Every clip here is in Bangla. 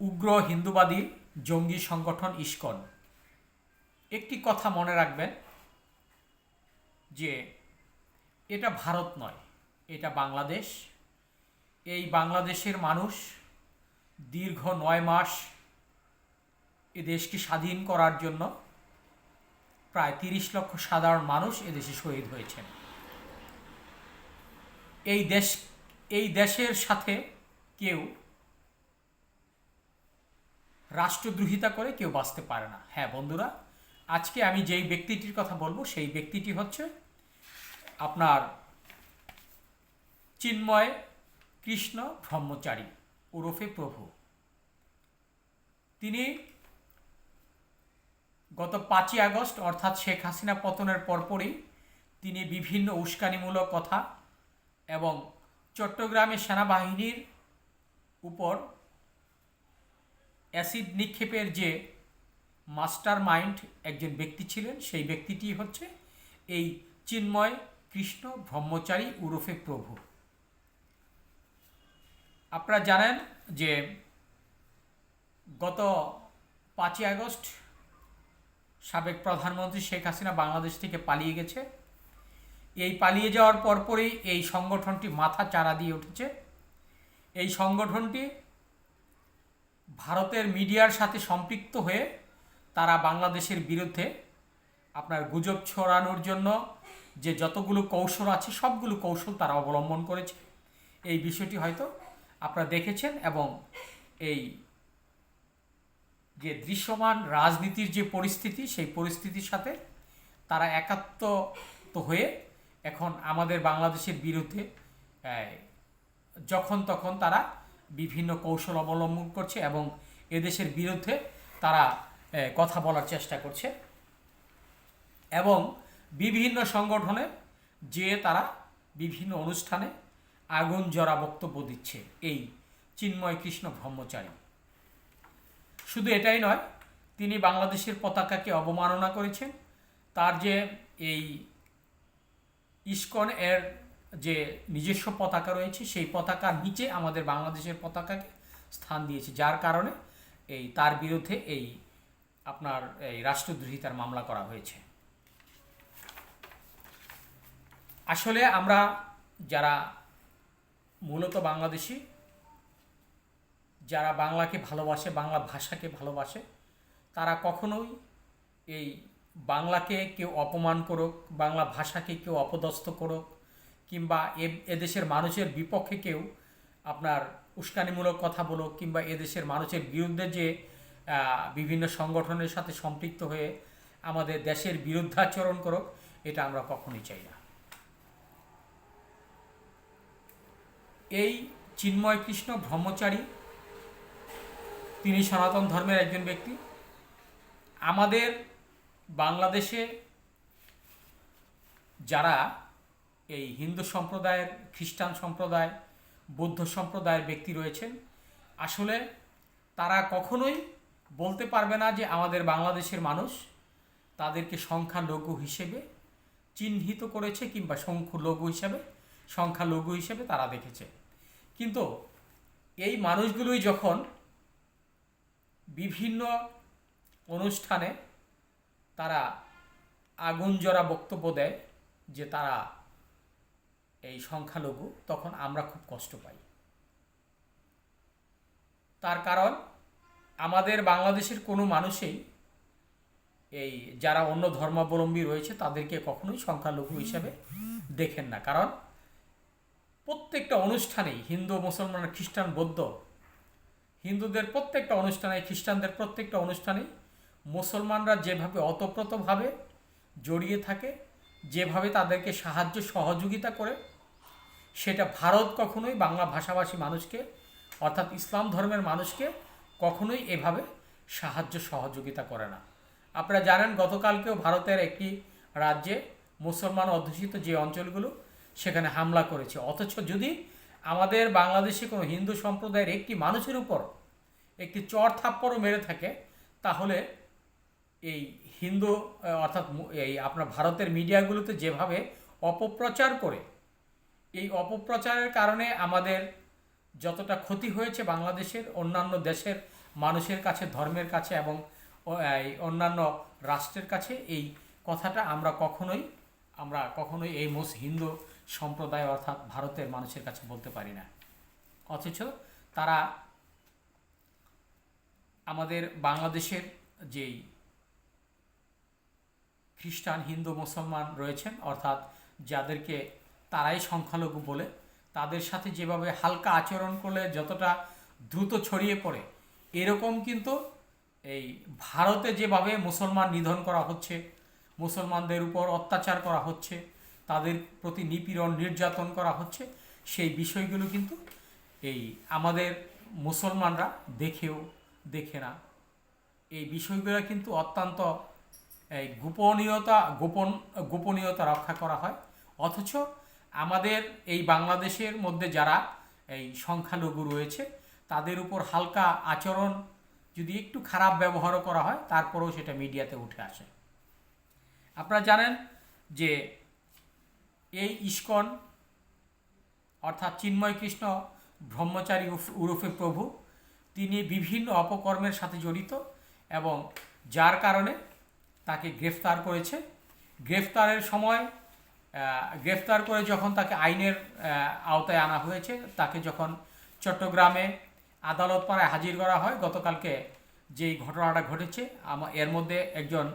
উগ্র হিন্দুবাদী জঙ্গি সংগঠন ইস্কন। একটি কথা মনে রাখবেন যে এটা ভারত নয়, এটা বাংলাদেশ। এই বাংলাদেশের মানুষ দীর্ঘ নয় মাস এ দেশকে স্বাধীন করার জন্য প্রায় তিরিশ লক্ষ সাধারণ মানুষ এদেশে শহীদ হয়েছেন। এই দেশ, এই দেশের সাথে কেউ রাষ্ট্রদ্রোহিতা করে কেউ বাঁচতে পারে না। হ্যাঁ বন্ধুরা, আজকে আমি যেই ব্যক্তিটির কথা বলব, সেই ব্যক্তিটি হচ্ছে আপনার চিন্ময় কৃষ্ণ ব্রহ্মচারী, ওরফে প্রভু। তিনি গত পাঁচই আগস্ট, অর্থাৎ শেখ হাসিনা পতনের পরপরই তিনি বিভিন্ন উস্কানিমূলক কথা এবং চট্টগ্রামে সেনাবাহিনীর উপর অ্যাসিড নিক্ষেপের যে মাস্টার মাইন্ড একজন ব্যক্তি ছিলেন, সেই ব্যক্তিটি হচ্ছে এই চিন্ময় কৃষ্ণ ব্রহ্মচারী উরফে প্রভু। আপনারা জানেন যে গত পাঁচই আগস্ট সাবেক প্রধানমন্ত্রী শেখ হাসিনা বাংলাদেশ থেকে পালিয়ে গেছে। এই পালিয়ে যাওয়ার পরপরই এই সংগঠনটি মাথা চারা দিয়ে উঠেছে। এই সংগঠনটি ভারতের মিডিয়ার সাথে সম্পৃক্ত হয়ে তারা বাংলাদেশের বিরুদ্ধে আপনার গুজব ছড়ানোর জন্য যে যতগুলো কৌশল আছে, সবগুলো কৌশল তারা অবলম্বন করেছে। এই বিষয়টি হয়তো আপনারা দেখেছেন এবং এই যে দৃশ্যমান রাজনীতির যে পরিস্থিতি, সেই পরিস্থিতির সাথে তারা একাত্ম হয়ে এখন আমাদের বাংলাদেশের বিরুদ্ধে যখন তখন তারা বিভিন্ন কৌশল অবলম্বন করছে এবং এদেশের বিরুদ্ধে তারা কথা বলার চেষ্টা করছে। এবং বিভিন্ন সংগঠনে যে তারা বিভিন্ন অনুষ্ঠানে আগুন জরা বক্তব্য দিচ্ছে, এই চিন্ময় কৃষ্ণ ব্রহ্মচারী। শুধু এটাই নয়, তিনি বাংলাদেশের পতাকাকে অবমাননা করেছেন। তার যে এই ইস্কন এর যে নিজস্ব পতাকা রয়েছে, সেই পতাকার নিচে আমাদের বাংলাদেশের পতাকাকে স্থান দিয়েছে। যার কারণে এই তার বিরুদ্ধে এই আপনার এই রাষ্ট্রদ্রোহিতার মামলা করা হয়েছে। আসলে আমরা যারা মূলত বাংলাদেশি, যারা বাংলাকে ভালোবাসে, বাংলা ভাষাকে ভালোবাসে, তারা কখনোই এই বাংলাকে কেউ অপমান করুক, বাংলা ভাষাকে কেউ অপদস্থ করুক কিংবা এ, এদেশের মানুষের বিপক্ষে কেউ আপনার উস্কানিমূলক কথা বলুক কিংবা এদেশের মানুষের বিরুদ্ধে যে বিভিন্ন সংগঠনের সাথে সম্পৃক্ত হয়ে আমাদের দেশের বিরুদ্ধাচরণ করুক, এটা আমরা কখনোই চাই না। এই চিন্ময় কৃষ্ণ ব্রহ্মচারী, তিনি সনাতন ধর্মের একজন ব্যক্তি। আমাদের বাংলাদেশে যারা এই হিন্দু সম্প্রদায়ের, খ্রিস্টান সম্প্রদায়, বৌদ্ধ সম্প্রদায়ের ব্যক্তি রয়েছেন। আসলে তারা কখনোই বলতে পারবে না যে আমাদের বাংলাদেশের মানুষ তাদেরকে সংখ্যালঘু হিসেবে চিহ্নিত করেছে কিংবা সংখ্যালঘু হিসেবে সংখ্যালঘু হিসেবে তারা দেখেছে। কিন্তু এই মানুষগুলোই যখন বিভিন্ন অনুষ্ঠানে তারা আগুন জরা বক্তব্য দেয় যে তারা এই সংখ্যালঘু, তখন আমরা খুব কষ্ট পাই। তার কারণ, আমাদের বাংলাদেশের কোনো মানুষেই এই যারা অন্য ধর্মাবলম্বী রয়েছে, তাদেরকে কখনোই সংখ্যালঘু হিসেবে দেখেন না। কারণ, প্রত্যেকটা অনুষ্ঠানেই হিন্দু, মুসলমান, খ্রিস্টান, বৌদ্ধ, হিন্দুদের প্রত্যেকটা অনুষ্ঠানে খ্রিস্টানদের প্রত্যেকটা অনুষ্ঠানেই মুসলমানরা যেভাবে অতপ্রতভাবে জড়িয়ে থাকে, যেভাবে তাদেরকে সাহায্য সহযোগিতা করে সেটা ভারত কখনোই বাংলা ভাষাভাষী মানুষকে, অর্থাৎ ইসলাম ধর্মের মানুষকে কখনোই এভাবে সাহায্য সহযোগিতা করে না। আপনারা জানেন, গতকালকেও ভারতের একটি রাজ্যে মুসলমান অধ্যুষিত যে অঞ্চলগুলো, সেখানে হামলা করেছে। অথচ যদি আমাদের বাংলাদেশে কোনো হিন্দু সম্প্রদায়ের একটি মানুষের উপর একটি চর থাপ্পড়ও মেরে থাকে, তাহলে এই হিন্দু, অর্থাৎ এই আপনার ভারতের মিডিয়াগুলোতে যেভাবে অপপ্রচার করে এই অপপ্রচারের কারণে আমাদের যতটা ক্ষতি হয়েছে বাংলাদেশের, অন্যান্য দেশের মানুষের কাছে, ধর্মের কাছে এবং অন্যান্য রাষ্ট্রের কাছে এই কথাটা আমরা কখনোই আমরা কখনোই এই মুস হিন্দু সম্প্রদায় অর্থাৎ ভারতের মানুষের কাছে বলতে পারি না। অথচ তারা আমাদের বাংলাদেশের যেই খ্রিস্টান, হিন্দু, মুসলমান রয়েছেন, অর্থাৎ যাদেরকে তারাই সংখ্যালঘু বলে তাদের সাথে যেভাবে হালকা আচরণ করলে যতটা দ্রুত ছড়িয়ে পড়ে, এরকম কিন্তু এই ভারতে যেভাবে মুসলমান নিধন করা হচ্ছে, মুসলমানদের উপর অত্যাচার করা হচ্ছে, তাদের প্রতি নিপীড়ন নির্যাতন করা হচ্ছে, সেই বিষয়গুলো কিন্তু এই আমাদের মুসলমানরা দেখেও দেখে না। এই বিষয়গুলো কিন্তু অত্যন্ত এই গোপনীয়তা, গোপন, গোপনীয়তা রক্ষা করা হয়। অথচ আমাদের এই বাংলাদেশের মধ্যে যারা এই সংখ্যালঘু রয়েছে, তাদের উপর হালকা আচরণ যদি একটু খারাপ ব্যবহারও করা হয়, তারপরেও সেটা মিডিয়াতে উঠে আসে। আপনারা জানেন যে এই ইস্কন অর্থাৎ চিন্ময় কৃষ্ণ ব্রহ্মচারী উরফে প্রভু, তিনি বিভিন্ন অপকর্মের সাথে জড়িত এবং যার কারণে তাকে গ্রেফতার করেছে। গ্রেফতারের সময় গ্রেফতার করে যখন তাকে আইনের আওতায় আনা হয়েছে, তাকে যখন চট্টগ্রামে আদালত পাড়ায় হাজির করা হয়, গতকালকে যেই ঘটনাটা ঘটেছে এর মধ্যে একজন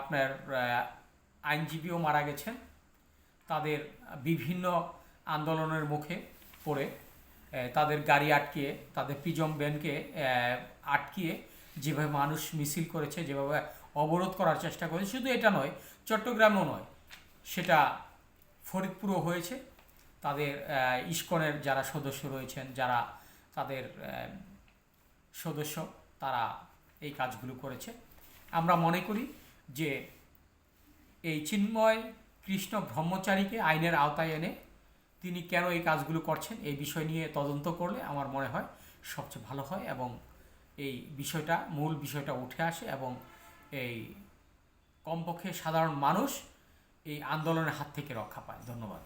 আপনার আইনজীবীও মারা গেছেন। তাদের বিভিন্ন আন্দোলনের মুখে পড়ে তাদের গাড়ি আটকিয়ে, তাদের প্রিজম ব্যানকে আটকিয়ে যেভাবে মানুষ মিছিল করেছে, যেভাবে অবরোধ করার চেষ্টা করেছে, শুধু এটা নয়, চট্টগ্রামও নয় সেটা ফরিদপুরও হয়েছে। তাদের ইস্কনের যারা সদস্য রয়েছেন, যারা তাদের সদস্য, তারা এই কাজগুলো করেছে। আমরা মনে করি যে এই চিন্ময় কৃষ্ণ ব্রহ্মচারীকে আইনের আওতায় এনে তিনি কেন এই কাজগুলো করছেন, এই বিষয় নিয়ে তদন্ত করলে আমার মনে হয় সবচেয়ে ভালো হয় এবং এই বিষয়টা, মূল বিষয়টা উঠে আসে এবং এই কমপক্ষে সাধারণ মানুষ এই আন্দোলনের হাত থেকে রক্ষা পায়। ধন্যবাদ।